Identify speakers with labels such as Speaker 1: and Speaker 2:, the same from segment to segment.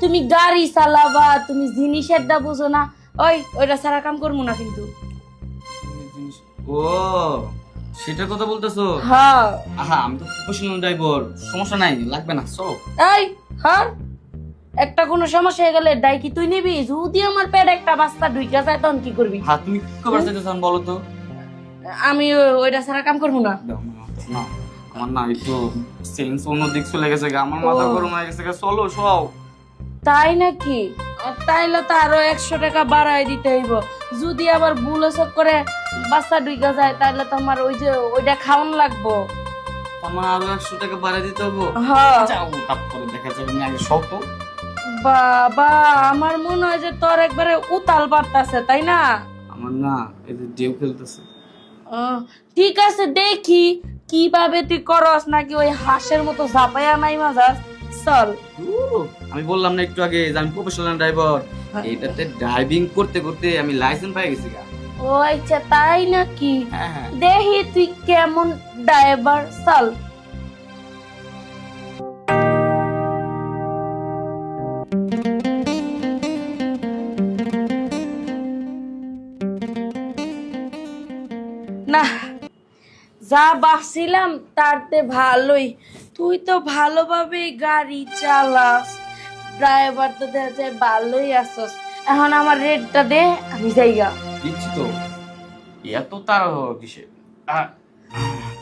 Speaker 1: তুমি গাড়ি চালাবা তুমি জিনিসের দা বুঝো না। ওই ওইটা সারা কাম করব না কিন্তু।
Speaker 2: ও সেটার কথা বলতেছো?
Speaker 1: হ্যাঁ।
Speaker 2: আহা আমি তো প্রফেশনাল ড্রাইভার। সমস্যা নাই লাগবে না
Speaker 1: এই হ্যাঁ? একটা কোনো সমস্যা হয়ে গেলে দায় কি তুই নিবি? যদি আমার পেট একটা বাস্তা ঢুইকা যায় তখন কি করবি?
Speaker 2: হ্যাঁ তুমি কি চাইতেছো বলো তো।
Speaker 1: আমি ওইটা সারা কাম করব না।
Speaker 2: দাও না, না আমার না একটু সেন্স অন্য দিক চলে গেছে আমার মাথা গরম হয়ে গেছে চলো সব।
Speaker 1: তাই নাকি? তাইলে তো আরও একশো টাকা বাড়াই দিতে হইব। যদি আবার ভুল সব করে বাচ্চা ঢুইকা যায় তাহলে তো আমার ওই যে ওইটা খাওয়ান লাগবো।
Speaker 2: আমার আরও একশো টাকা বাড়াই দিতে হবে
Speaker 1: হ্যাঁ
Speaker 2: তারপরে দেখা যাবে আমি আগে সব
Speaker 1: বাবা আমার মনে হয় যে তোর একবারে উতাল পারতাছে তাই না?
Speaker 2: আমার না এই যে ডেউ খেলতেছে।
Speaker 1: আহ, ঠিক আছে দেখি। কীভাবে তুই করস নাকি ওই হাঁসের মতো ঝাপাইয়া নাই মাজাস চল।
Speaker 2: আমি বললাম না একটু আগে যে আমি প্রফেশনাল ড্রাইভার এটাতে ড্রাইভিং করতে করতে আমি লাইসেন্স পেয়ে গেছি গা।
Speaker 1: ও আচ্ছা তাই নাকি?
Speaker 2: হ্যাঁ হ্যাঁ।
Speaker 1: দেখি তুই কেমন ড্রাইভার চল। না যা ভাবছিলাম তারতে ভালোই। তুই তো ভালোভাবে গাড়ি চালাস। ড্রাইভার তো দেখা যায় ভালোই আসস এখন আমার রেটটা দে আমি যাইগা।
Speaker 2: দিচ্ছি তো। এত তার কিসে?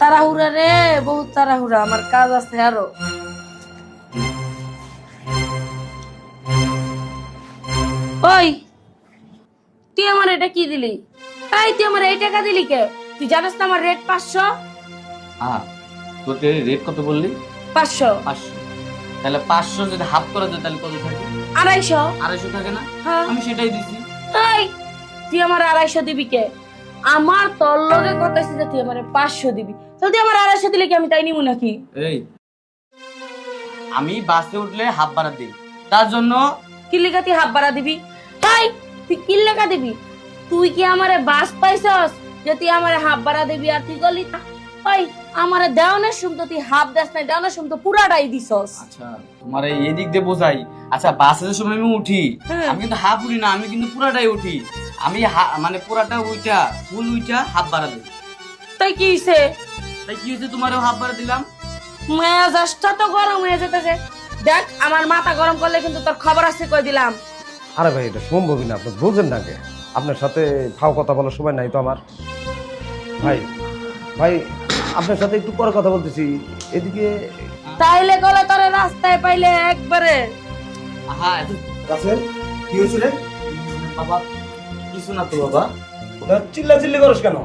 Speaker 1: তাড়াহুড়া রে বহুত তাড়াহুড়া আমার কাজ আছে আরও। ওই তুই আমার এটা কি দিলি? তাই তুই আমার এই টাকা দিলি কে? তুই জানিস না আমার রেট পাঁচশো?
Speaker 2: আহ তোর রেট কত বললি?
Speaker 1: পাঁচশো।
Speaker 2: পাঁচশো। তাহলে পাঁচশো যদি হাফ করে দেয় তাহলে কত থাকে?
Speaker 1: আড়াইশো।
Speaker 2: আড়াইশো থাকে না?
Speaker 1: হ্যাঁ।
Speaker 2: আমি সেটাই দিছি।
Speaker 1: তাই তুই আমার আড়াইশো দিবি কে? আমার তোর লগে কথা যে তুই আমার পাঁচশো দিবি। তাহলে তুই আমার আড়াইশো দিলে কি আমি তাই নিবো নাকি?
Speaker 2: এই আমি বাসে উঠলে হাফ ভাড়া দিই। তার জন্য
Speaker 1: কি লেখা তুই হাফ ভাড়া দিবি? তাই তুই কি লেখা দিবি? তুই কি আমারে বাস পাইছস? যে তুই আমারে হাফ ভাড়া দিবি আর তুই গলি ওই আমারে দেওয়ানের সুম তো তুই হাফ দেস নাই দেওয়ানের সুম তো পুরাটাই দিছস।
Speaker 2: আচ্ছা তোমার এই এদিক দিয়ে বোঝাই। আচ্ছা বাসে সময় আমি উঠি
Speaker 1: হ্যাঁ।
Speaker 2: আমি কিন্তু হাফ উঠি না আমি কিন্তু পুরাটাই উঠি। আমি মানে পুরাটা উইটা ফুল উইটা হাফ ভাড়া দিই
Speaker 1: তাই কি হইছে?
Speaker 2: তাই কি হয়েছে তোমারও হাফ ভাড়া দিলাম?
Speaker 1: মেজাজটা তো গরম হয়ে যেতেছে। দেখ আমার মাথা গরম করলে কিন্তু তোর খবর আছে কই দিলাম।
Speaker 3: আরে ভাই এটা সম্ভবই না আপনি বুঝেন না কে আপনার সাথে ফাও কথা বলার সময় নাই তো আমার। ভাই ভাই আপনার সাথে একটু পরে কথা বলতেছি। এদিকে
Speaker 1: তাইলে গলে তরে রাস্তায় পাইলে একবারে।
Speaker 2: হ্যাঁ
Speaker 3: রাসেল কি হয়েছিল
Speaker 2: বাবা কিছু না তো বাবা।
Speaker 3: চিল্লা চিল্লি করস কেন?